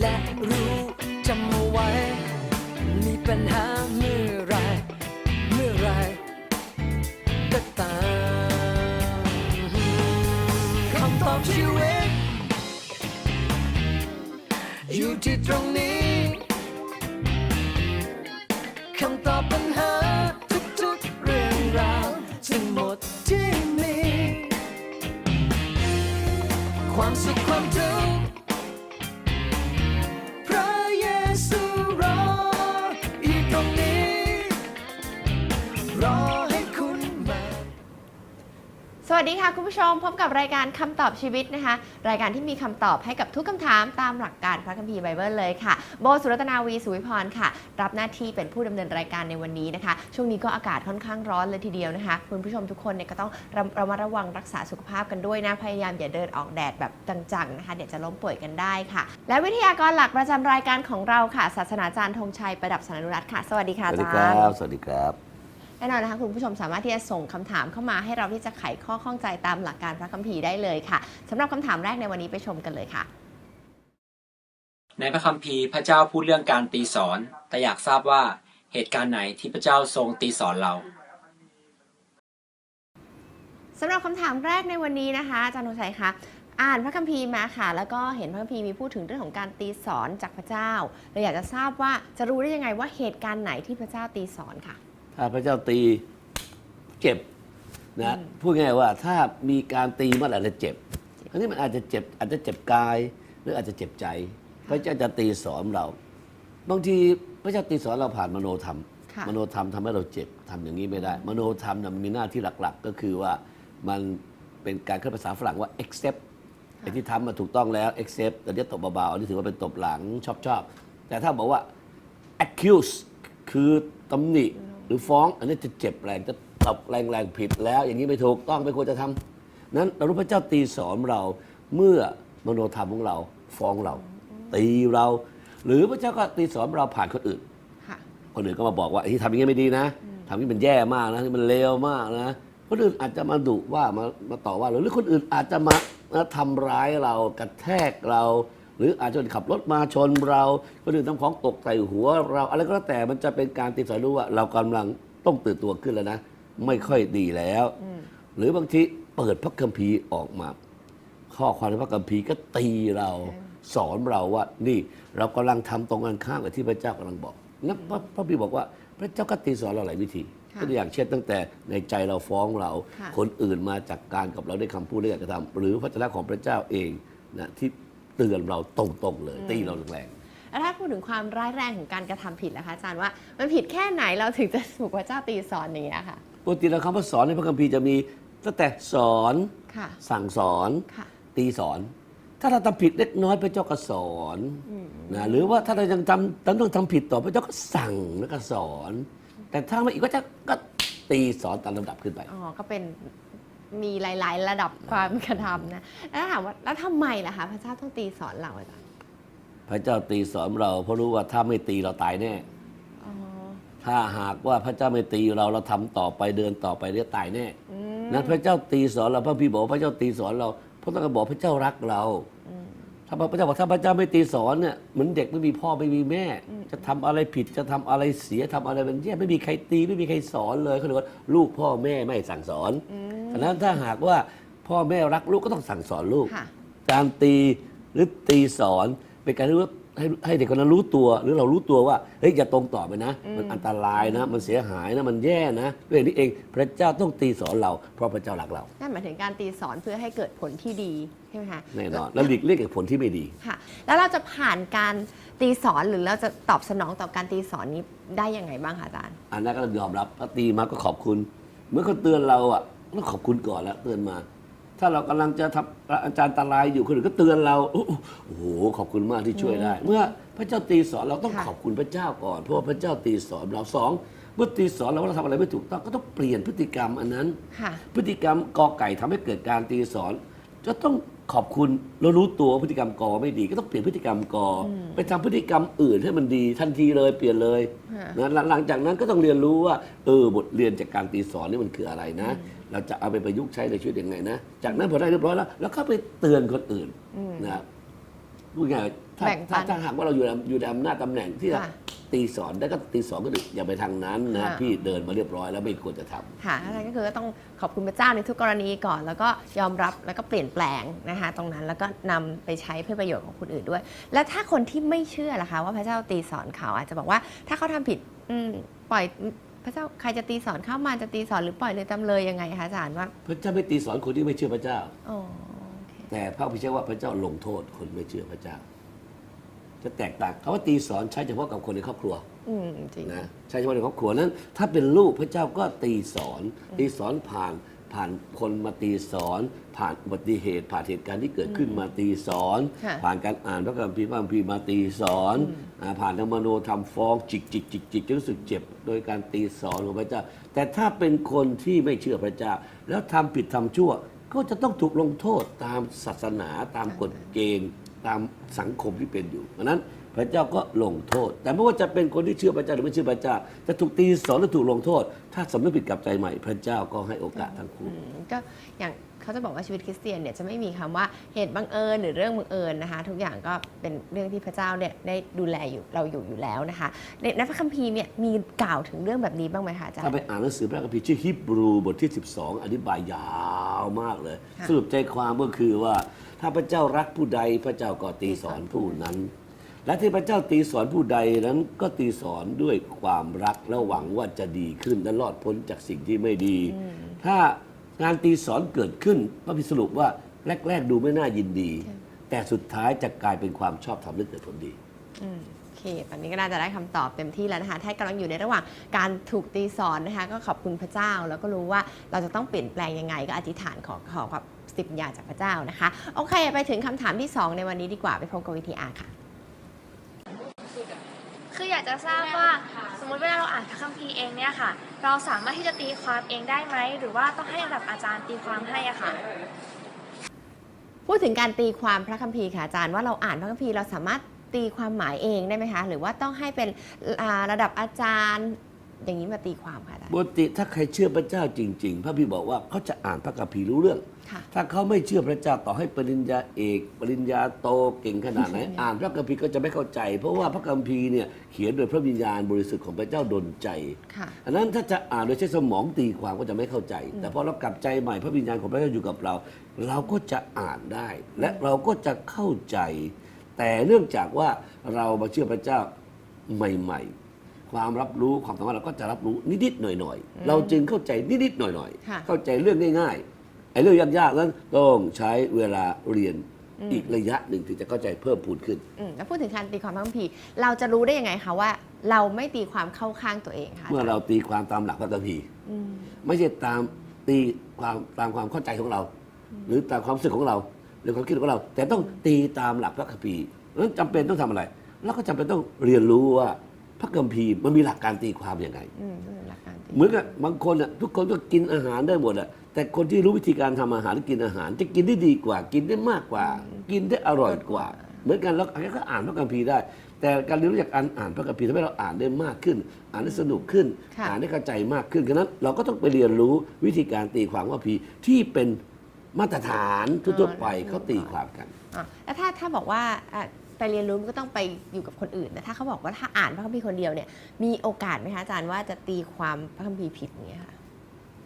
และรู้ รายการคำตอบชีวิตนะคะ รายการที่มีคำตอบให้กับทุกคำถามตามหลักการพระคัมภีร์ไบเบิลเลยค่ะ โบสุรัตนาวีสุวิพรค่ะ รับหน้าที่เป็นผู้ดำเนินรายการในวันนี้นะคะ ช่วงนี้ก็อากาศค่อนข้างร้อนเลยทีเดียวนะคะ คุณผู้ชมทุกคนเนี่ยก็ต้องระระมัดระวังรักษาสุขภาพกันด้วยนะ พยายามอย่าเดินออกแดดแบบจังๆนะคะ เดี๋ยวจะล้มป่วยกันได้ค่ะ และวิทยากรหลักประจำรายการของเราค่ะ ศาสนาจารย์ธงชัยประดับสนานุรัตน์ค่ะ สวัสดีค่ะสวัอาสดีจาครัรย์บสวัสดีครับ แน่นอนนะคะคุณผู้ชมสามารถที่จะส่งคำถามเข้ามาให้เราที่จะไขข้อข้องใจตามหลักการพระคัมภีร์ได้เลยค่ะสำหรับคำถามแรกในวันนี้ไปชมกันเลยค่ะ ในพระคัมภีร์พระเจ้าพูดเรื่องการตีสอน แต่อยากทราบว่าเหตุการณ์ไหนที่พระเจ้าทรงตีสอนเราสำหรับคำถามแรกในวันนี้นะคะอาจารย์ธงชัยคะอ่านพระคัมภีร์มาค่ะ แล้วก็เห็นพระคัมภีร์มีพูดถึงเรื่องของการตีสอนจากพระเจ้าเลยอยากจะทราบว่าจะรู้ได้ยังไงว่าเหตุการณ์ไหนที่พระเจ้าตีสอนค่ะ ถ้าพระเจ้าตีเจ็บนะพูดง่ายๆว่าถ้ามีการตีมันอาจจะเจ็บอันนี้มันอาจจะเจ็บอาจจะเจ็บกาย หรืออาจจะเจ็บใจ พระเจ้าจะตีสอนเรา บางทีพระเจ้าตีสอนเราผ่านมโนธรรมค่ะมโนธรรมทำให้เราเจ็บทำอย่างนี้ไม่ได้ มโนธรรมน่ะมันมีหน้าที่หลัก ๆ ก็คือว่ามันเป็นการขึ้นภาษาฝรั่งว่า accept ไอ้ที่ทำมาถูกต้องแล้ว accept แต่เนี้ยตบเบาๆอันนี้ถือว่าเป็นตบหลังชอบชอบๆแต่ถ้าบอกว่า accuse คือตำหนิ หรือฟ้อง อันนี้จะเจ็บแรงจะตบแรงๆผิดแล้ว อย่างนี้ไม่ถูกต้องไม่ควรจะทำนั้นเรารู้พระเจ้าตีสอนเราเมื่อมโนธรรมของเราฟ้องเรา ตีเรา หรือพระเจ้าก็ตีสอนเราผ่านคนอื่นค่ะคนอื่นก็มาบอกว่าไอ้ที่ทำอย่างนี้ไม่ดีนะทำอย่างนี้มันแย่มากนะที่มันเลวมากนะคนอื่นอาจจะมาดุว่ามามาต่อว่าเราหรือคนอื่นอาจจะมามาทำร้ายเรากระแทกเรา หรืออาจจะขับรถมาชนเราคนอื่นทำของตกใส่หัว เราอะไรก็แล้วแต่มันจะเป็นการตีสอนรู้ว่า เรากำลังต้องตื่นตัวขึ้นแล้วนะ ไม่ค่อยดีแล้ว หรือบางทีเปิดพระคัมภีร์ออกมา ข้อความในพระคัมภีร์ก็ตีเราสอนเราว่า นี่เรากำลังทำตรงกันข้ามกับที่พระเจ้ากำลังบอกแล้วพระพระบิดบอกว่าพระเจ้าก็ตีสอนเราหลายวิธีค่ะตัวอย่างเช่นตั้งแต่ในใจเราฟ้องเราค่ะคนอื่นมาจากการกับเราด้วยคำพูดด้วยการกระทำหรือพระเจ้าของพระเจ้าเองนะที่ เตือนเราตรงๆเลย ตีเราแรงแล้วถ้าพูดถึงความร้ายแรงของการกระทำผิดล่ะคะอาจารย์ว่ามันผิดแค่ไหนเราถึงจะถูกพระเจ้าตีสอนอย่างเงี้ยค่ะๆปกติเราคำว่าสอนในพระคัมภีร์จะมีตั้งแต่สอนค่ะสั่งสอนค่ะตีสอน ถ้าเราทำผิดเล็กน้อยพระเจ้าก็สอนนะหรือว่าถ้าเรายังทำต้องทำผิดต่อพระเจ้าก็สั่งแล้วก็สอน แต่ถ้าไม่อีกก็จะก็ตีสอนตามลำดับขึ้นไปอ๋อก็เป็น มีหลาย ๆ ระดับความกระทำนะแล้วถามว่าแล้วทำไมล่ะคะพระเจ้าต้องตีสอนเราอาจารย์พระเจ้าตีสอนเราเพราะรู้ว่าถ้าไม่ตีเราตายแน่อ๋อถ้าหากว่าพระเจ้าไม่ตีเราเราทำต่อไปเดินต่อไปเรียตายแน่อืมนั้นพระเจ้าตีสอนเราพระพี่บอกว่าพระเจ้าตีสอนเราเพราะต้องการบอกพระเจ้ารักเราถ้าพระเจ้าบอกถ้าพระเจ้าไม่ตีสอนเนี่ยเหมือนเด็กไม่มีพ่อไม่มีแม่ จะทำอะไรผิดจะทำอะไรเสียทำอะไรมันแย่ไม่มีใครตีไม่มีใครสอนเลยเขาเรียกว่าลูกพ่อแม่ไม่สั่งสอน ฉะนั้นถ้าหากว่าพ่อแม่รักลูกก็ต้องสั่งสอนลูก ค่ะ การตีหรือตีสอนเป็นการที่ว่าให้ให้เด็กคนนั้นรู้ตัว หรือเรารู้ตัวว่าเฮ้ยอย่าตรงต่อไปนะอืมมันอันตรายนะ มันเสียหายนะมันแย่นะด้วยนี้เองพระเจ้าต้องตีสอนเรา เพราะพระเจ้ารักเรานั่นหมายถึงการตีสอนเพื่อให้เกิดผลที่ดีใช่ไหมคะแน่นอนแล้วหลีกเลี่ยงกับผลที่ไม่ดี ค่ะ แล้วเราจะผ่านการตีสอนหรือเราจะตอบสนองต่อการตีสอนนี้ได้ยังไงบ้างคะอาจารย์ อันนั้นก็ต้องยอมรับถ้าตีมาก็ขอบคุณ เมื่อเขาเตือนเราอะ ต้องขอบคุณก่อนแล้วเตือนมา ถ้าเรากำลังจะทำอาจารย์ตรายอยู่คนอื่นก็เตือนเราโอ้โหโอ้โหขอบคุณมากที่ช่วยได้ เมื่อพระเจ้าตีสอนเราต้องค่ะขอบคุณพระเจ้าก่อน เพราะว่าพระเจ้าตีสอนเราสองเมื่อตีสอนเราว่าเราทำอะไรไม่ถูกต้องก็ต้องเปลี่ยนพฤติกรรมอันนั้นค่ะพฤติกรรมกอไก่ทำให้เกิดการตีสอน จะต้องขอบคุณเรารู้ตัวพฤติกรรมกอไม่ดี ก็ต้องเปลี่ยนพฤติกรรมกออไปทำพฤติกรรมอื่นให้มันดีทันทีเลยเปลี่ยนเลยค่ะนะหลังหลังจากนั้นก็ต้องเรียนรู้ว่าเออบทเรียนจากการตีสอนนี่มันคืออะไรนะ เราจะเอาไปประยุกต์ใช้ในชีวิตยังไงนะ จากนั้นพอได้เรียบร้อยแล้ว แล้วก็ไปเตือนคนอื่นนะครับพูดง่ายๆ ถ้าแบ่งปัถ้าน ถ้าหากว่าเราอยู่ในอยู่ในอำนาจตำแหน่งที่จะค่ะตีสอนได้ก็ตีสอนก็ดีอย่าไปทางนั้นนะค่ะ พี่เดินมาเรียบร้อยแล้วไม่ควรจะทำ ค่ะอะไรก็คือก็ต้องขอบคุณพระเจ้าในทุกกรณีก่อน แล้วก็ยอมรับแล้วก็เปลี่ยนแปลงนะคะตรงนั้นแล้วก็นำไปใช้เพื่อประโยชน์ของคนอื่นด้วย แล้วถ้าคนที่ไม่เชื่อล่ะคะ ว่าพระเจ้าตีสอนเขาอาจจะบอกว่าถ้าเขาทำผิดอืมปล่อยพระเจ้าใครจะตีสอนเข้ามาจะตีสอนหรือปล่อยเลยตามเลยยังไงคะอาจารย์ว่าพระเจ้าไม่ตีสอนคนที่ไม่เชื่อพระเจ้า อ๋อโอเคแต่พระพิเชษว่าพระเจ้าลงโทษคนไม่เชื่อพระเจ้า จะแตกต่างคำว่าตีสอนใช้เฉพาะกับคนในครอบครัวอืมจริง นะใช้เฉพาะในครอบครัวนั้น ถ้าเป็นลูกพระเจ้าก็ตีสอน ตีสอนผ่านผ่านคนมาตีสอน ผ่านอุบัติเหตุ ผ่านเหตุการณ์ที่เกิดขึ้นมาตีสอน ค่ะ ผ่านการอ่านพระคัมภีร์พระคัมภีร์มาตีสอนอาผ่านทางมโนทำฟ้องจิกจิกจิกจิกจนรู้สึกเจ็บ โดยการตีสอนของพระเจ้า แต่ถ้าเป็นคนที่ไม่เชื่อพระเจ้า แล้วทำผิดทำชั่ว ก็จะต้องถูกลงโทษตามศาสนาตามกฎเกณฑ์ ตามสังคมที่เป็นอยู่เพราะนั้นพระเจ้าก็ลงโทษ แต่ไม่ว่าจะเป็นคนที่เชื่อพระเจ้าหรือไม่เชื่อพระเจ้า จะถูกตีสอนหรือถูกลงโทษ ถ้าสำนึกผิดกลับใจใหม่ พระเจ้าก็ให้โอกาสทั้งคู่ ก็อย่าง เขาจะบอกว่าชีวิตคริสเตียนเนี่ยจะไม่มีคำว่าเหตุบังเอิญหรือเรื่องบังเอิญนะคะ ทุกอย่างก็เป็นเรื่องที่พระเจ้าเนี่ยได้ดูแลอยู่เราอยู่อยู่แล้วนะคะในในพระคัมภีร์เนี่ยมีกล่าวถึงเรื่องแบบนี้บ้างไหมคะอาจารถ้าย์ไปอ่านหนังสือพระคัมภีร์ชื่อฮิบรูบทที่ 12 อธิบายยาวมากเลยค่ะสรุปใจความก็คือว่า ถ้าพระเจ้ารักผู้ใดพระเจ้าก็ตีสอนผู้นั้นและที่พระเจ้าตีสอนผู้ใดนั้นก็ตีสอนด้วยความรักและหวังว่าจะดีขึ้นและรอดพ้นจากสิ่งที่ไม่ดี ถ้า งานตีสอนเกิดขึ้นพระพิสรุปว่าแรก ๆ ดูไม่น่ายินดี แต่สุดท้ายจะกลายเป็นความชอบธรรมและเกิดผลดีอืมโอเคตอนนี้ก็น่าจะได้คำตอบเต็มที่แล้วนะคะถ้ากำลังอยู่ในระหว่างการถูกตีสอนนะคะ ก็ขอบคุณพระเจ้า แล้วก็รู้ว่าเราจะต้องเปลี่ยนแปลงยังไง ก็อธิษฐานขอขอความสิบญาณจากพระเจ้านะคะ โอเค ไปถึงคำถามที่ 2 ในวันนี้ดีกว่าไปพบกับวิทีอาร์ค่ะ คืออยากจะทราบว่า สมมติเวลาเราอ่านพระคัมภีร์เองเนี่ยค่ะ เราสามารถที่จะตีความเองได้ไหม หรือว่าต้องให้ระดับอาจารย์ตีความให้อะค่ะ พูดถึงการตีความพระคัมภีร์ค่ะอาจารย์ว่าเราอ่านพระคัมภีร์เราสามารถตีความหมายเองได้ไหมคะ หรือว่าต้องให้เป็นระดับอาจารย์ อย่างนี้มาตีความค่ะอาจารย์ ปกติถ้าใครเชื่อพระเจ้าจริง ๆ พระพี่บอกว่าเขาจะอ่านพระคัมภีร์รู้เรื่อง ค่ะ ถ้าเขาไม่เชื่อพระเจ้าต่อให้ปริญญาเอก ปริญญาโตเก่งขนาดไหน อ่านพระคัมภีร์ก็จะไม่เข้าใจ เพราะว่าพระคัมภีร์เนี่ยเขียนโดยพระวิญญาณบริสุทธิ์ของพระเจ้าดลใจ ค่ะ อันนั้นถ้าจะอ่านโดยใช้สมองตีความก็จะไม่เข้าใจ แต่พอเรากลับใจใหม่พระวิญญาณของพระเจ้าอยู่กับเรา เราก็จะอ่านได้ และเราก็จะเข้าใจ แต่เนื่องจากว่าเรามาเชื่อพระเจ้าใหม่ ๆ ความรับรู้ความสามารถเราก็จะรับรู้นิดๆหน่อยๆ เราจึงเข้าใจนิดๆหน่อยค่ะๆ เข้าใจเรื่องง่ายๆไอ้เรื่องยากๆนั้นต้องใช้เวลาเรียนอีกระยะหนึ่งถึงจะเข้าใจเพิ่มพูนขึ้น อืมแล้วพูดถึงการตีความพระคัมภีร์เราจะรู้ได้ยังไงคะว่า เราไม่ตีความเข้าข้างตัวเองค่ะเมื่อเราตีความตามหลักพระคัมภีร์ อืม ไม่ใช่ตามตีความตามความเข้าใจของเรา หรือตามความรู้สึกของเรา หรือความคิดของเรา แต่ต้องตีตามหลักพระคัมภีร์นั้นจำเป็นต้องทำอะไร แล้วก็จำเป็นต้องเรียนรู้ว่า พระคัมภีร์มันมีหลักการตีความยังไง อืมพูดถึงหลักการตีเหมือนกับบางคนอะทุกคนก็กินอาหารได้หมดอะแต่คนที่รู้วิธีการทำอาหารหรือกินอาหาร จะกินได้ดีกว่า กินได้มากกว่า กินได้อร่อยกว่า เหมือนกันแล้วอันนี้ก็อ่านพระคัมภีร์ได้ แต่การเรียนรู้จากการอ่านพระคัมภีร์ทำให้เราอ่านได้มากขึ้น อ่านได้สนุกขึ้น ค่ะ อ่านได้เข้าใจมากขึ้นฉะนั้นเราก็ต้องไปเรียนรู้วิธีการตีความพระคัมภีร์ที่เป็นมาตรฐานทั่วๆไปเขาตีความกัน อะแล้วถ้าถ้าบอกว่าอะ ไปเรียนรู้มันก็ต้องไปอยู่กับคนอื่นแต่ถ้าเขาบอกว่าถ้าอ่านพระคัมภีร์คนเดียวเนี่ยมีโอกาสไหมคะอาจารย์ว่าจะตีความพระคัมภีร์ผิดอย่างเงี้ยค่ะ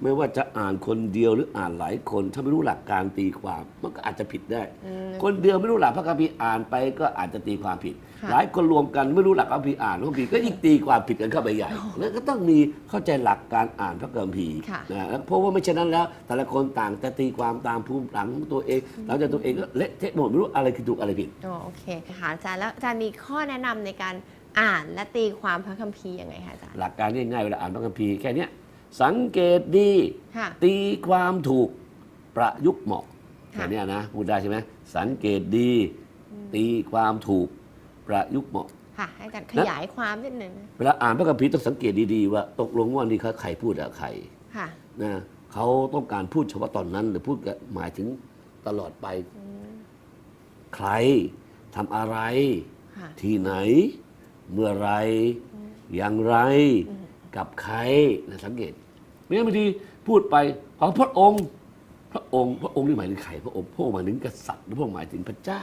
ไม่ว่าจะอ่านคนเดียวหรืออ่านหลายคน ถ้าไม่รู้หลักการตีความมันก็อาจจะผิดได้อืมคนเดียวไม่รู้หลักพระคัมภีร์อ่านไปก็อาจจะตีความผิดค่ะหลายคนรวมกันไม่รู้หลักพระคัมภีร์อ่านพระคัมภีร์ก็ยิ่งตีความผิดกันเข้าไปใหญ่แล้วก็ต้องมีเข้าใจหลักการอ่านพระคัมภีร์ค่ะนะแล้วเพราะว่าไม่เช่นนั้นแล้ว แต่ละคนต่างจะตีความตามภูมิหลังของตัวเองหลังจากตัวเองก็เละเทะหมดไม่รู้อะไรคือถูกอะไรผิดอ๋อโอเคค่ะอาจารย์แล้วอาจารย์มีข้อแนะนำในการอ่านและตีความพระคัมภีร์ยังไงคะอาจารย์หลักการง่ายๆเวลาอ่านพระคัมภีร์แค่เนี้ย สังเกตดี ค่ะ ตีความถูกประยุกต์เหมาะค่ะแค่เนี้ยนะพูดได้ใช่ไหมสังเกตดี ตีความถูกประยุกต์เหมาะ ค่ะ ให้อาจารย์ขยายความนิดนึงนะเวลาอ่านพระคัมภีร์ต้องสังเกตดีๆ ว่าตกลงว่านี่เขาใครพูดกับใครค่ะนะเขาต้องการพูดเฉพาะตอนนั้น หรือพูดกับหมายถึงตลอดไปใครทำอะไร ค่ะ ที่ไหน เมื่อไร อย่างไร กับใครนะสังเกต ไม่งั้นบางทีพูดไปของพระองค์ พระองค์ พระองค์นี่หมายถึงใครพระองค์พระองค์หมายถึงกษัตริย์หรือพระองค์หมายถึงพระเจ้า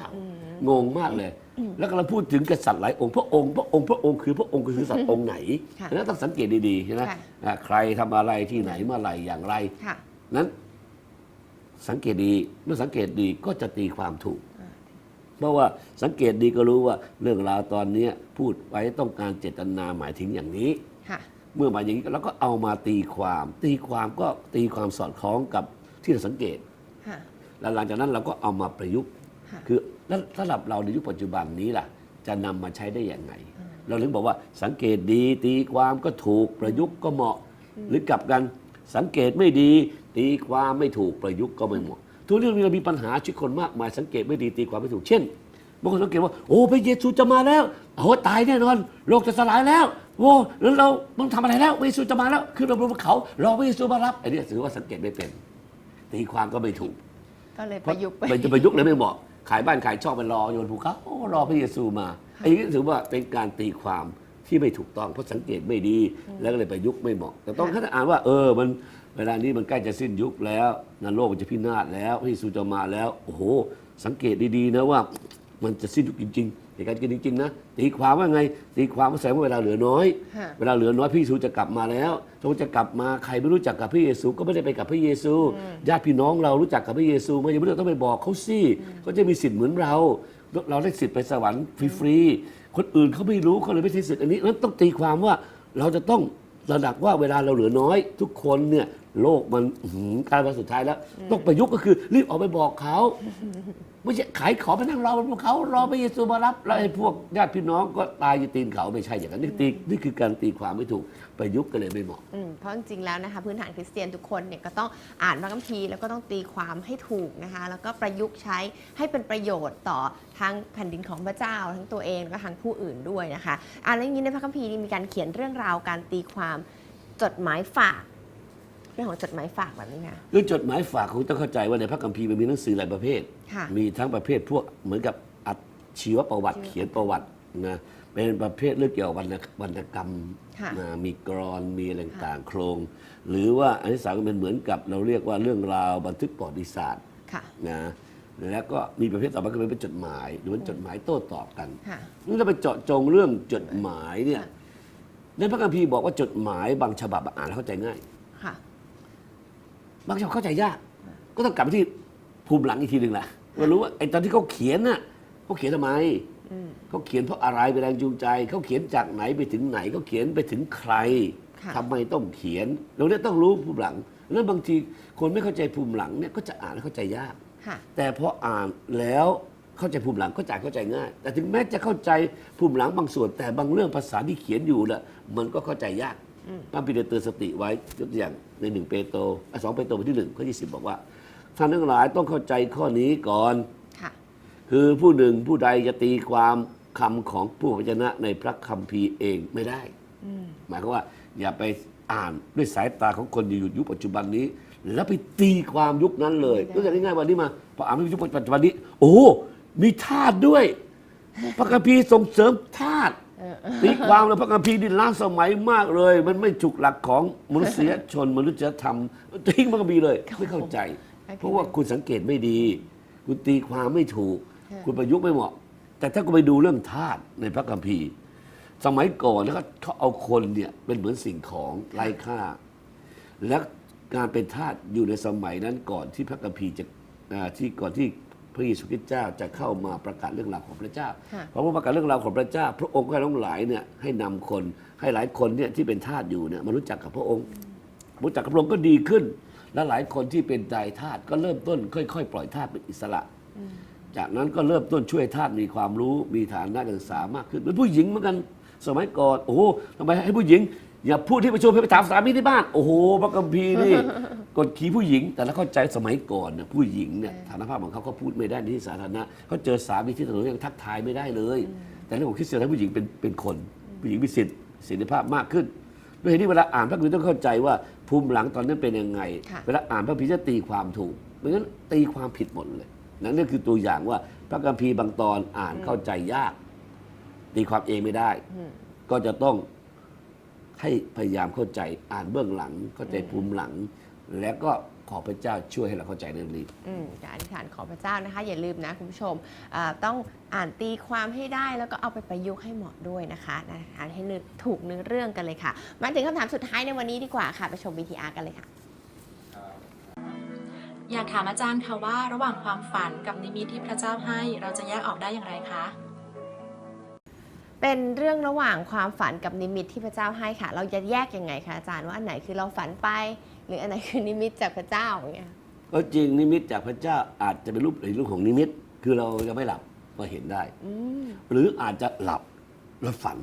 งงมากเลย แล้วก็เราพูดถึงกษัตริย์หลายองค์พระองค์พระองค์พระองค์คือพระองค์คือสัตว์องค์ไหนค่ะแล้วต้องสังเกตดีๆใช่ไหมค่ะอ่าใครทำอะไรที่ไหนเมื่อไหร่อย่างไรค่ะนั้นสังเกตดีเมื่อสังเกตดีก็จะตีความถูก เพราะว่าสังเกตดีก็รู้ว่าเรื่องราวตอนเนี้ยพูดไว้ต้องการเจตนาหมายถึงอย่างนี้ค่ะ เมื่อหมายอย่างนี้เราก็เอามาตีความ ตีความก็ตีความสอดคล้องกับที่เราสังเกตค่ะแล้วหลังจากนั้นเราก็เอามาประยุกต์ค่ะคือแล้วสำหรับเราในยุคปัจจุบันนี้ล่ะ จะนำมาใช้ได้อย่างไง เราถึงบอกว่าสังเกตดีตีความก็ถูกประยุกต์ก็เหมาะ หรือกลับกันสังเกตไม่ดี ตีความไม่ถูกประยุกต์ก็ไม่เหมาะทุกเรื่องนี้เรามีปัญหาชีวิตคนมากมายสังเกตไม่ดีตีความไม่ถูกเช่น บางคนสังเกตว่า โอ้พระเยซูจะมาแล้วโอ้ตายแน่นอน โลกจะสลายแล้วโอ้แล้วเราต้องทำอะไรแล้วพระเยซูจะมาแล้วขึ้นมาบนภูเขารอพระเยซูมารับไอ้นี่ถือว่าสังเกตไม่เป็นตีความก็ไม่ถูก ก็เลยประยุกต์ไปมันจะประยุกต์เลยไม่เหมาะขายบ้านขายช่องไปรอโยนภูเขาโอ้รอพระเยซูมาไอ้นี้ถือว่าเป็นการตีความที่ไม่ถูกต้องเพราะสังเกตไม่ดีแล้วก็เลยประยุกต์ไม่เหมาะ แต่ต้องค่ะถ้าอ่านว่า เออมันเวลานี้มันใกล้จะสิ้นยุคแล้วนะโลกมันจะพินาศแล้วพระเยซูจะมาแล้วโอ้โหสังเกตดีๆนะว่า มันจะสิ้นยุคจริงๆเหตุการณ์จริงๆนะตีความว่าไงตีความว่าแสดงว่าเวลาเหลือน้อยค่ะเวลาเหลือน้อยพระเยซูจะกลับมาแล้วทรงจะกลับมาใครไม่รู้จักกับพระเยซูก็ไม่ได้ไปกับพระเยซูญาติพี่น้องเรารู้จักกับพระเยซูไม่ยังไม่ต้องไปบอกเขาสิเขาจะมีสิทธิ์เหมือนเรา เราได้สิทธิ์ไปสวรรค์ฟรีๆคนอื่นเขาไม่รู้เขาเลยไม่ได้สิทธิ์อันนี้นั้นต้องตีความว่าเราจะต้องระดับว่าเวลาเราเหลือน้อย ทุกคนเนี่ย โลกมันอื้อหือการมาสุดท้ายแล้ว ต้องประยุกต์ก็คือ รีบออกไปบอกเขา ไม่ใช่ขายของไปนั่งรอบนพวกเขารอพระเยซูมารับ แล้วไอ้พวกญาติพี่น้องก็ตายอยู่ตีนเขาไม่ใช่อย่างนั้นนี่ตีนี่คือการตีความไม่ถูกประยุกต์กันเลยไม่เหมาะ อืมเพราะจริงๆแล้วนะคะพื้นฐานคริสเตียนทุกคนเนี่ยก็ต้องอ่านพระคัมภีร์แล้วก็ต้องตีความให้ถูกนะคะ แล้วก็ประยุกต์ใช้ให้เป็นประโยชน์ต่อทั้งแผ่นดินของพระเจ้า ทั้งตัวเองแล้วก็ทั้งผู้อื่นด้วยนะคะอ่านแล้วอย่างนี้ในพระคัมภีร์นี่มีการเขียนเรื่องราวการตีความจดหมายฝากเรื่องของจดหมายฝากแบบนี้ค่ะเรื่องจดหมายฝากคุณต้องเข้าใจว่าในพระคัมภีร์มันมีหนังสือหลายประเภท ค่ะมีทั้งประเภทพวกเหมือนกับอัดชีวประวัติชีวเขียนประวัตินะเป็นประเภทเรื่องเกี่ยวกับวรรณวรรณกรรมค่ะนะมีกรอนมีอะไรต่างๆโครง หรือว่าอันที่สามก็เป็นเหมือนกับเราเรียกว่าเรื่องราวบันทึกประวัติศาสตร์ ค่ะ นะแล้วก็มีประเภทต่อไปก็เป็นจดหมาย หรือว่าจดหมายโต้ตอบกันค่ะ นี่เราไปเจาะจงเรื่องจดหมายเนี่ยค่ะในพระคัมภีร์บอกว่าจดหมายบางฉบับอ่านแล้วเข้าใจง่ายค่ะ บางฉบับเข้าใจยาก ก็ต้องกลับไปที่ภูมิหลังอีกทีหนึ่งแหละว่ารู้ว่าไอ้ตอนที่เขาเขียนน่ะเขาเขียนทำไมอืมเขาเขียนเพราะอะไรเป็นแรงจูงใจเขาเขียนจากไหนไปถึงไหนเขาเขียนไปถึงใครค่ะทำไมต้องเขียนเราเนี่ยต้องรู้ภูมิหลังแล้วบางทีคนไม่เข้าใจภูมิหลังเนี่ยก็จะอ่านแล้วเข้าใจยากค่ะแต่พออ่านแล้วเข้าใจภูมิหลังก็จะเข้าใจง่าย แต่ถึงแม้จะเข้าใจภูมิหลังบางส่วน แต่บางเรื่องภาษาที่เขียนอยู่น่ะมันก็เข้าใจยาก พระบิดาเตือนสติไว้ยกตัวอย่างในหนึ่งเปโตรอะสองเปโตรบทที่หนึ่งข้อที่สิบบอกว่าท่านทั้งหลายต้องเข้าใจข้อนี้ก่อน ค่ะ คือผู้หนึ่งผู้ใดจะตีความคำของผู้พจนะในพระคัมภีร์เองไม่ได้หมายความว่า อย่าไปอ่านด้วยสายตาของคนอยู่ยุคปัจจุบันนี้ แล้วไปตีความยุคนั้นเลยไม่ได้ ก็อย่างง่ายๆวันนี้มาพออ่านยุคปัจจุบันนี้ โอ้มีธาตุด้วย พระคัมภีร์ส่งเสริมธาตุ ตีความแล้วพระคัมภีร์นี่ล้าสมัยมากเลย มันไม่ถูกหลักของมนุษยชนมนุษยธรรมทิ้งพระคัมภีร์เลย ไม่เข้าใจ เพราะว่าคุณสังเกตไม่ดี คุณตีความไม่ถูก คุณประยุกต์ไม่เหมาะ แต่ถ้าคุณไปดูเรื่องธาตุในพระคัมภีร์ สมัยก่อนแล้วก็เขาเอาคนเนี่ยเป็นเหมือนสิ่งของไร้ค่า แล้วการเป็นทาสอยู่ในสมัยนั้นก่อนที่พระกัมภีร์จะอ่าที่ก่อนที่ พระเยซูคริสต์เจ้าจะเข้ามาประกาศเรื่องราวของพระเจ้าค่ะเพราะว่าประกาศเรื่องราวของพระเจ้า พระองค์ก็ให้ทั้งหลายเนี่ยให้นำคนให้หลายคนเนี่ยที่เป็นทาสอยู่เนี่ยมารู้จักกับพระองค์ รู้จักกับพระองค์ก็ดีขึ้น และหลายคนที่เป็นใจทาสก็เริ่มต้นค่อยๆ ปล่อยทาสเป็นอิสระจากนั้นก็เริ่มต้นช่วยทาสมีความรู้มีฐานะการศึกษามากขึ้นเป็นผู้หญิงเหมือนกันสมัยก่อนโอ้โหทำไมให้ผู้หญิง อย่าพูดที่ประชุมให้ไปถามสามีที่บ้าน โอ้โหพระกัมพีร์นี่ กดขี่ผู้หญิง แต่แล้วเข้าใจสมัยก่อนเนี่ยผู้หญิงเนี่ยฐานะภาพของเขาเขาพูดไม่ได้ในที่สาธารณะเขาเจอสามีที่ถนนยังทักทายไม่ได้เลย แต่ในของคริสเตียนผู้หญิงเป็นเป็นคน ผู้หญิงมีสิทธิเสรีภาพมากขึ้นด้วยเหตุที่เวลาอ่านพระคัมภีร์ต้องเข้าใจว่าภูมิหลังตอนนั้นเป็นยังไง ค่ะ เวลาอ่านพระคัมภีร์จะตีความถูกเพราะฉะนั้นตีความผิดหมดเลยนั่นนี่คือตัวอย่างว่าพระคัมภีร์บางตอนอ่านเข้าใจยาก ตีความเองไม่ได้อืมก็จะต้อง ให้พยายามเข้าใจอ่านเบื้องหลังเข้าใจภูมิหลัง แล้วก็ขอพระเจ้าช่วยให้เราเข้าใจเรื่องนี้อืมการอธิษฐานขอพระเจ้านะคะ อย่าลืมนะคุณผู้ชมอ่าต้องอ่านตีความให้ได้แล้วก็เอาไปประยุกต์ให้เหมาะด้วยนะคะนะอ่านให้นึกถูกเนื้อเรื่องกันเลยค่ะ มาถึงคำถามสุดท้ายในวันนี้ดีกว่าค่ะ ไปชม VTR กันเลยค่ะ อยากถามอาจารย์ค่ะว่า ระหว่างความฝันกับนิมิตที่พระเจ้าให้เราจะแยกออกได้อย่างไรคะ เป็นเรื่องระหว่างความฝันกับนิมิตที่พระเจ้าให้ค่ะ เราจะแยกยังไงคะอาจารย์ว่าอันไหนคือเราฝันไป หรืออันไหนคือนิมิตจากพระเจ้าอย่างเงี้ยก็จริงนิมิตจากพระเจ้าอาจจะเป็นรูปในรูปของนิมิต คือเราจะไม่หลับก็เห็นได้ อืมหรืออาจจะหลับแล้วฝัน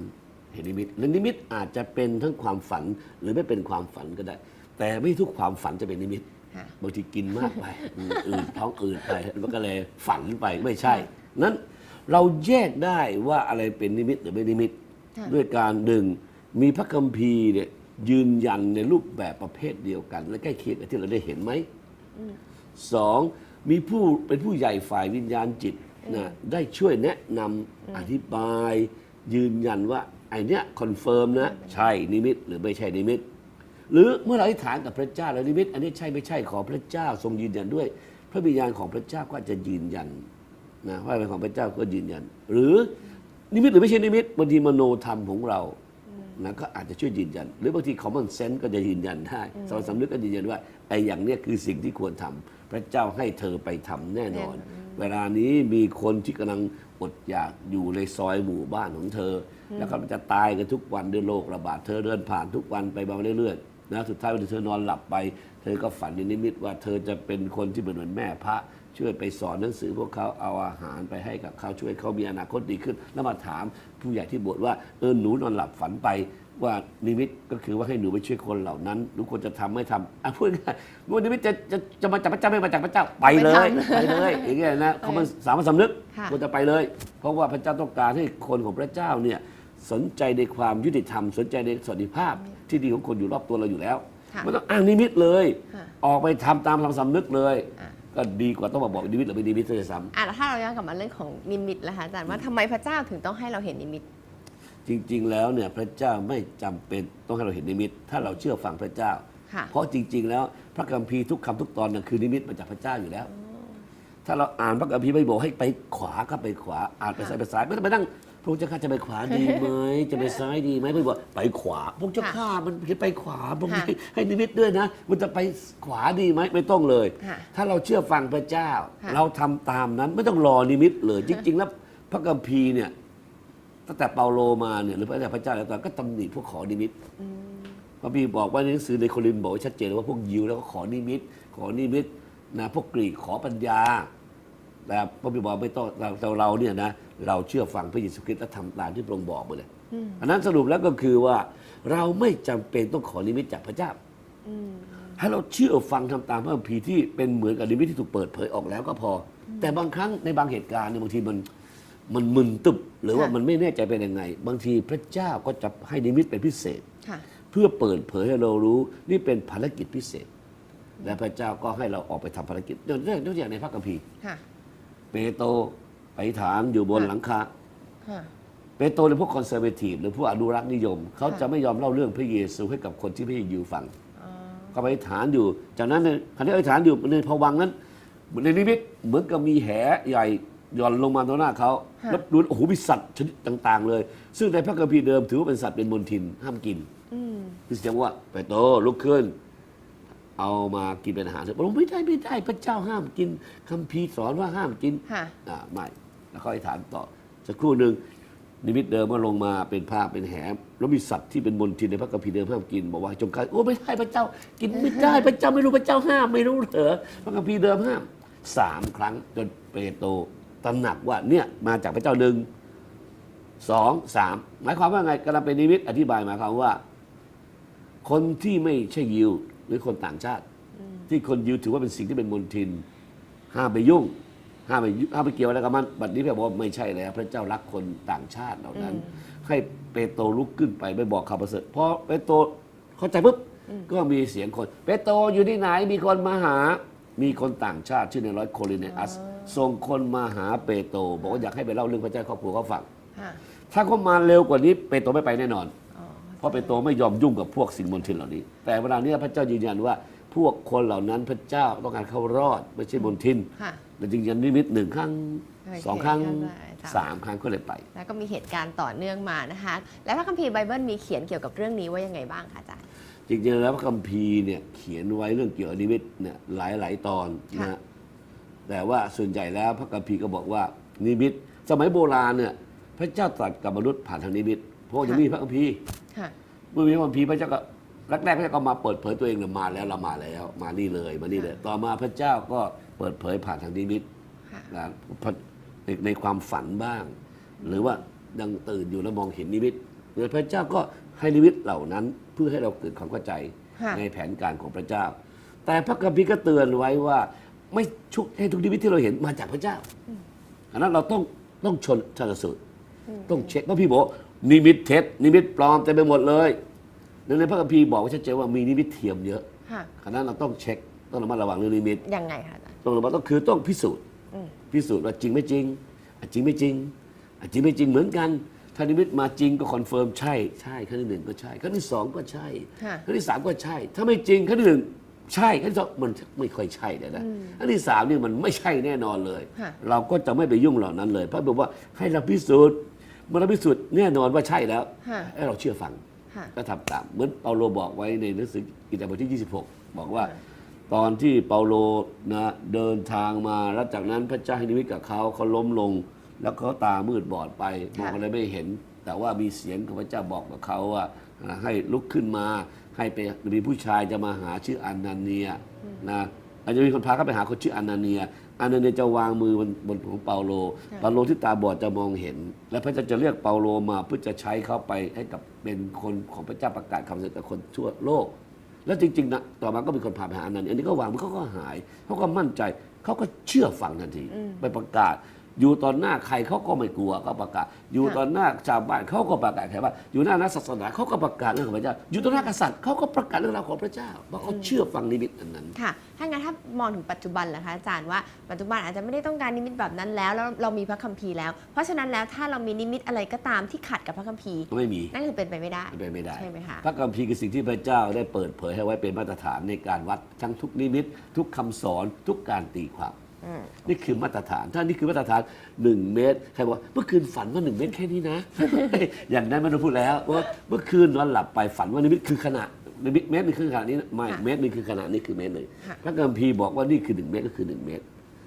เห็นนิมิตและนิมิตอาจจะเป็นทั้งความฝันหรือไม่เป็นความฝันก็ได้ แต่ไม่ทุกความฝันจะเป็นนิมิต ค่ะ บางทีกินมากไปอืมอืดท้องอืดไปมันก็เลยฝันไปไม่ใช่ นั้น เราแยกได้ว่าอะไรเป็นนิมิตหรือไม่นิมิต ค่ะ ด้วยการหนึ่งมีพระคัมภีร์เนี่ยยืนยันในรูปแบบประเภทเดียวกัน และใกล้เคียงกับที่เราได้เห็นไหมสองมีผู้เป็นผู้ใหญ่ฝ่ายวิญญาณจิตนะได้ช่วยแนะนำอธิบาย ยืนยันว่าไอเนี้ยคอนเฟิร์มนะ ใช่นิมิตหรือไม่ใช่นิมิต หรือเมื่อเราอธิษฐานกับพระเจ้าแล้วนิมิต อันนี้ใช่ไม่ใช่ขอพระเจ้าทรงยืนยันด้วย พระวิญญาณของพระเจ้าก็จะยืนยัน นะว่าเป็นของพระเจ้าก็ยืนยัน หรือนิมิตหรือไม่ใช่นิมิตบางทีมโนธรรมของเรานะก็อาจจะช่วยยืนยัน หรือบางที common sense ก็จะยืนยันได้สมสำนึกก็ยืนยันว่าไอ้อย่างเนี้ยคือสิ่งที่ควรทำพระเจ้าให้เธอไปทำแน่นอน เวลานี้มีคนที่กำลังอดอยากอยู่ในซอยหมู่บ้านของเธอ แล้วก็มันจะตายกันทุกวันด้วยโรคระบาดเธอเดินผ่านทุกวันไปมาเรื่อยๆนะสุดท้ายวันที่เธอนอนหลับไป เธอก็ฝันในนิมิตว่าเธอจะเป็นคนที่เหมือนเหมือนแม่พระ ช่วยไปสอนหนังสือพวกเขาเอาอาหารไปให้กับเขาช่วยเขามีอนาคตดีขึ้น แล้วมาถามผู้ใหญ่ที่โบสถ์ว่าเออหนูนอนหลับฝันไปว่านิมิตก็คือว่าให้หนูไปช่วยคนเหล่านั้นหนูควรจะทำไม่ทำอะพูดง่ายๆว่านิมิตจะจะจะมาจากพระเจ้าไม่มาจากพระเจ้าไปเลยไปทำไปเลยอย่างเงี้ยนะเขามันสามัญสำนึกค่ะควรจะไปเลย เพราะว่าพระเจ้าต้องการให้คนของพระเจ้าเนี่ยสนใจในความยุติธรรม สนใจในสวัสดิภาพ ที่ดีของคนอยู่รอบตัวเราอยู่แล้วค่ะไม่ต้องอ้างนิมิตเลยค่ะออกไปทำตามความสำนึกเลยอะ ก็ดีกว่าต้องมาบอกนิมิตหรือไม่นิมิตเลยซ้ำอะแล้วถ้าเราย้อนกลับมาเรื่องของนิมิตล่ะคะอาจารย์ว่าทำไมพระเจ้าถึงต้องให้เราเห็นนิมิตจริง ๆ แล้วเนี่ยพระเจ้าไม่จำเป็นต้องให้เราเห็นนิมิต ถ้าเราเชื่อฟังพระเจ้า ค่ะ เพราะจริง ๆ แล้วพระคัมภีร์ทุกคำทุกตอนนั่นคือนิมิตมาจากพระเจ้าอยู่แล้ว ถ้าเราอ่านพระคัมภีร์ไม่บอกให้ไปขวาก็ไปขวาอ่านไปซ้ายไปซ้ายไม่ต้องไปนั่ง พระเจ้าข้าจะไปขวาดีไหมจะไปซ้ายดีไหมพระบอกไปขวาพระเจ้าข้ามันจะไปขวาพระค่ะให้ให้นิมิตด้วยนะมันจะไปขวาดีไหมไม่ต้องเลยค่ะถ้าเราเชื่อฟังพระเจ้าค่ะเราทำตามนั้นไม่ต้องรอนิมิตเลย จริง ๆ แล้วพระคัมภีร์เนี่ยตั้งแต่เปาโลมาเนี่ยหรือพระเจ้าพระเจ้าแล้วตอนก็ตำหนิพวกขอนิมิตพระบีร์บอกว่าในหนังสือในโครินธ์บอกไว้ชัดเจนเลยว่าพวกยิวแล้วก็ขอนิมิต ขอนิมิตนะพวกกรีกขอปัญญา แต่พระบีร์บอกไม่ต้องเราแต่เราเนี่ยนะเราเชื่อฟังพระเยซูคริสต์และทำตามที่พระองค์บอกมาเลยอันนั้นสรุปแล้วก็คือว่าเราไม่จำเป็นต้องขอนิมิตจากพระเจ้าให้เราเชื่อฟังทำตามพระคัมภีร์ที่เป็นเหมือนกับนิมิตที่ถูกเปิดเผยออกแล้วก็พออแต่บางครั้งในบางเหตุการณ์เนี่ยบางทีมันมันมึนตึบหรือว่าค่ะมันไม่แน่ใจเป็นยังไง บางทีพระเจ้าก็จะให้นิมิตเป็นพิเศษค่ะเพื่อเปิดเผยให้เรารู้นี่เป็นภารกิจพิเศษ และพระเจ้าก็ให้เราออกไปทำภารกิจยกตัวอย่างในพระคัมภีร์ค่ะเปโตรไปฐานอยู่บนค่ะหลังคาค่ะ เปโตรเป็นพวกคอนเซอร์เวทีฟหรือพวกอนุรักษ์นิยม เขาค่ะจะไม่ยอมเล่าเรื่องพระเยซูให้กับคนที่ไม่อยู่ฟังอ๋อ เขาไปฐานอยู่ จากนั้นในขณะที่อธิษฐานอยู่ในภวังค์นั้นในนิมิตเหมือนกับมีแหใหญ่หย่อนลงมาต่อหน้าเขาแล้วดูโอ้โหมีสัตว์ชนิดต่าง ๆ เลย ซึ่งในพระคัมภีร์เดิมถือว่าเป็นสัตว์เป็นมลทินห้ามกิน อืม คือเสียงว่าเปโตรลุกขึ้น เอามากินเป็นอาหารเถอะบอกไม่ได้ไม่ได้ พระเจ้าห้ามกินคัมภีร์สอนว่าห้ามกินค่ะ อ่าไม่แล้วเขาให้ถามต่อสักครู่หนึ่งนิมิตเดิมว่าลงมาเป็นผ้าเป็นแหมแล้วมีสัตว์ที่เป็นมนทินในพระคัมภีร์เดิมห้ามกินบอกว่าให้จงกายโอ้ไม่ได้พระเจ้า กินไม่ได้พระเจ้าไม่รู้พระเจ้าห้ามไม่รู้เหรอพระคัมภีร์เดิมห้ามสามครั้งจนเปโตรตระหนักว่าเนี่ยมาจากพระเจ้าหนึ่งสองสามหมายความว่าไงกำลังเป็นนิมิตอธิบายหมายความว่า คนที่ไม่ใช่ยิว หรือคนต่างชาติ ที่คนยิวถือว่าเป็นสิ่งที่เป็นมนทิน ห้ามไปยุ่ง ห้ามไปยุ่งห้ามไปเกี่ยวอะไรกับมันบัดนี้พระบอกว่าไม่ใช่แล้ว พระเจ้ารักคนต่างชาติเหล่านั้น ให้เปโตรลุกขึ้นไปไปบอกข่าวประเสริฐพอเปโตรเข้าใจปุ๊บก็มีเสียงคน เปโตรอยู่ที่ไหนมีคนมาหา มีคนต่างชาติชื่อในร้อยโคลิเนอัสส่งคนมาหาเปโตรบอกว่าอยากให้ไปเล่าเรื่องพระเจ้าให้ครอบครัวเขาฟังค่ะถ้าเขามาเร็วกว่านี้เปโตรไม่ไปแน่นอนอ๋อ เพราะเปโตรไม่ยอมยุ่งกับพวกสิ่งมนทินเหล่านี้ แต่เวลานี้พระเจ้ายืนยันว่า พวกคนเหล่านั้นพระเจ้าต้องการเข้ารอดไม่ใช่มนทินค่ะ แต่จริงๆนิมิตหนึ่งครั้งโอเคสองครั้งเข้าใจสามสามครั้งก็เลยไป แล้วก็มีเหตุการณ์ต่อเนื่องมานะคะ และพระคัมภีร์ไบเบิลมีเขียนเกี่ยวกับเรื่องนี้ว่ายังไงบ้างคะอาจารย์ จริงๆแล้วพระคัมภีร์เนี่ยเขียนไว้เรื่องเกี่ยวกับนิมิตเนี่ยหลายหลายๆตอนค่ะนะฮะแต่ว่าส่วนใหญ่แล้วพระคัมภีร์ก็บอกว่านิมิต สมัยโบราณเนี่ยพระเจ้าตรัสกับมนุษย์ผ่านทางนิมิตเพราะว่ายังไม่มีพระคัมภีร์ ค่ะ เมื่อมีพระคัมภีร์พระเจ้าก็แรกๆพระเจ้าก็มาเปิดเผยตัวเองเนี่ยมาแล้วเรามาแล้ว มานี่เลยมานี่เลย ต่อมาพระเจ้าก็เปิดเผยผ่านทางนิมิตค่ะ นะในในความฝันบ้าง หรือว่าดังตื่นอยู่แล้วมองเห็นนิมิตโดยพระเจ้าก็ให้นิมิตเหล่านั้นเพื่อให้เราเกิดความเข้าใจค่ะ ในแผนการของพระเจ้า แต่พระคัมภีร์ก็เตือนไว้ว่าไม่ชุกให้ทุกนิมิตที่เราเห็นมาจากพระเจ้าอันนั้นเราต้องต้องชนชันสูตร ต้องเช็คเพราะพี่บอกว่า นิมิตเท็จนิมิตปลอมเต็มไปหมดเลยในพระคัมภีร์บอกไว่าชัดเจนว่ามีนิมิตเทียมเยอะค่ะฉะนั้นเราต้องเช็คต้องระมัดระวังเรื่องนิมิตยังไงคะอาจารย์ต้องระมัดต้องคือต้องพิสูจน์อืมพิสูจน์ว่าจริงไม่จริงอะจริงไม่จริงอะจริงไม่จริงเหมือนกันถ้านิมิตมาจริงก็คอนเฟิร์มใช่ใช่ครั้งที่หนึ่งก็ใช่ครั้งที่สองก็ใช่ค่ะครั้งที่สามก็ใช่ ถ้าไม่จริงครั้งที่หนึ่งใช่ครั้งที่สองมันไม่ค่อยใช่เลยนะครั้งที่สามนี่มันไม่ใช่แน่นอนเลยค่ะเราก็จะไม่ไปยุ่งเหล่านั้นเลยเพราะบอกว่าให้เราพิสูจน์ เมื่อเราพิสูจน์แน่นอนว่าใช่แล้ว ค่ะให้เราเชื่อฟังค่ะ ก็ทำตาม เหมือนเปาโลบอกไว้ในหนังสือกิจการบทที่ 26 บอกว่า ตอนที่เปาโลนะเดินทางมาแล้วจากนั้นพระเจ้าให้นิมิตกับเขาเขาล้มลง แล้วเขาตามืดบอดไปมองอะไรไม่เห็น แต่ว่ามีเสียงของพระเจ้าบอกกับเขาว่าอ่าให้ลุกขึ้นมา ให้ไปมีผู้ชายจะมาหาชื่ออานาเนียนะอาจจะมีคนพาเขาไปหาคนชื่ออานาเนีย อานาเนียจะวางมือบนบนของเปาโล เปาโลที่ตาบอดจะมองเห็น และพระเจ้าจะเรียกเปาโลมาเพื่อจะใช้เขาไปให้กับเป็นคนของพระเจ้าประกาศคำสรรกับคนทั่วโลก แล้วจริงๆนะต่อมาก็มีคนพาไปหาอันนั้นอันนี้ก็วางมันเขาก็หายเขาก็มั่นใจเขาก็เชื่อฟังทันทีไปประกาศ อยู่ตอนหน้าใครเขาก็ไม่กลัวก็ประกาศ อยู่ค่ะตอนหน้าชาวบ้านเขาก็ประกาศใครว่าอยู่หน้านักศาสนาเขาก็ประกาศเรื่องของพระเจ้า อยู่ตอนหน้ากษัตริย์เขาก็ประกาศเรื่องราวของพระเจ้าเพราะเขาเชื่อฟังนิมิตอันนั้นค่ะถ้างั้นถ้ามองถึงปัจจุบันล่ะคะอาจารย์ว่าปัจจุบันอาจจะไม่ได้ต้องการนิมิตแบบนั้นแล้วแล้วเรามีพระคัมภีร์แล้ว เพราะฉะนั้นแล้วถ้าเรามีนิมิตอะไรก็ตามที่ขัดกับพระคัมภีร์ไม่มีนั่นคือเป็นไปไม่ได้เป็นไปไม่ได้ใช่ไหมคะพระคัมภีร์คือสิ่งที่พระเจ้าได้เปิดเผยให้ไว้เป็นมาตรฐานในการวัดทั้งทุกนิมิต ทุกคำสอนทุกการตีความอืม นี่คือมาตรฐาน ถ้านี่คือมาตรฐาน 1 เมตร ใครบอกว่าเมื่อคืนฝันว่า 1 เมตรแค่นี้นะ อย่างนั้นไม่ต้องพูดแล้วว่าเมื่อคืนนอนหลับไปฝันว่านิมิตคือขนาดนิมิตเมตรหนึงคือขนาดนี้นะไม่ค่ะเมตรหนึงคือขนาดนี้คือเมตรหนึ่งค่ะพระคัมภีร์บอกว่านี่คือ 1 เมตรก็คือ 1 เมตร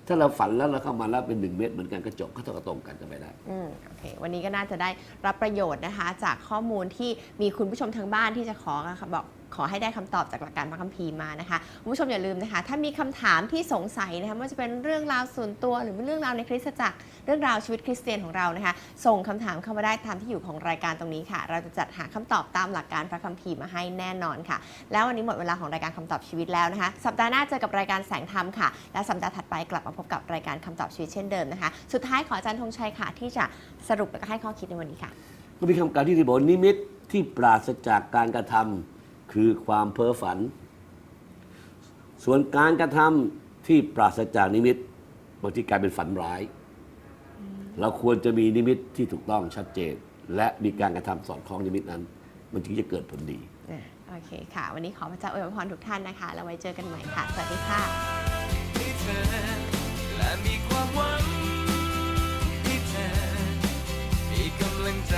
ถ้าเราฝันแล้วเราเข้ามาแล้วเป็น 1 เมตรเหมือนกันก็จบก็เท่ากับตรงกันกันไปได้อืมโอเควันนี้ก็น่าจะได้รับประโยชน์นะคะ จากข้อมูลที่มีคุณผู้ชมทางบ้านที่จะขอค่ะบอก ขอให้ได้คำตอบจากหลักการพระคัมภีร์มานะคะคุณผู้ชมอย่าลืมนะคะ ถ้ามีคำถามที่สงสัยนะคะไม่ว่าจะเป็นเรื่องราวส่วนตัว หรือเรื่องราวในคริสตจักร เรื่องราวชีวิตคริสเตียนของเรานะคะ ส่งคำถามเข้ามาได้ตามที่อยู่ของรายการตรงนี้ค่ะ เราจะจัดหาคำตอบตามหลักการพระคัมภีร์มาให้แน่นอนค่ะ แล้ววันนี้หมดเวลาของรายการคำตอบชีวิตแล้วนะคะ สัปดาห์หน้าเจอกับรายการแสงธรรมค่ะ และสัปดาห์ถัดไปกลับมาพบกับรายการคำตอบชีวิตเช่นเดิมนะคะ สุดท้ายขออาจารย์ธงชัยค่ะ ที่จะสรุปและก็ให้ข้อคิดในวันนี้ค่ะก็มีคำกล่าวที่ที่บอกนิมิตที่ปราศจากการกระทำ คือความเพ้อฝัน ส่วนการกระทำที่ปราศจากนิมิตบางทีกลายเป็นฝันร้าย เราควรจะมีนิมิตที่ถูกต้องชัดเจน และมีการกระทำสอดคล้องนิมิตนั้น มันจึงจะเกิดผลดีอะโอเคค่ะ วันนี้ขอพระเจ้าอวยพรทุกท่านนะคะ แล้วไว้เจอกันใหม่ค่ะ สวัสดีค่ะให้เธอและมีความหวังให้เธอมีกำลังใจ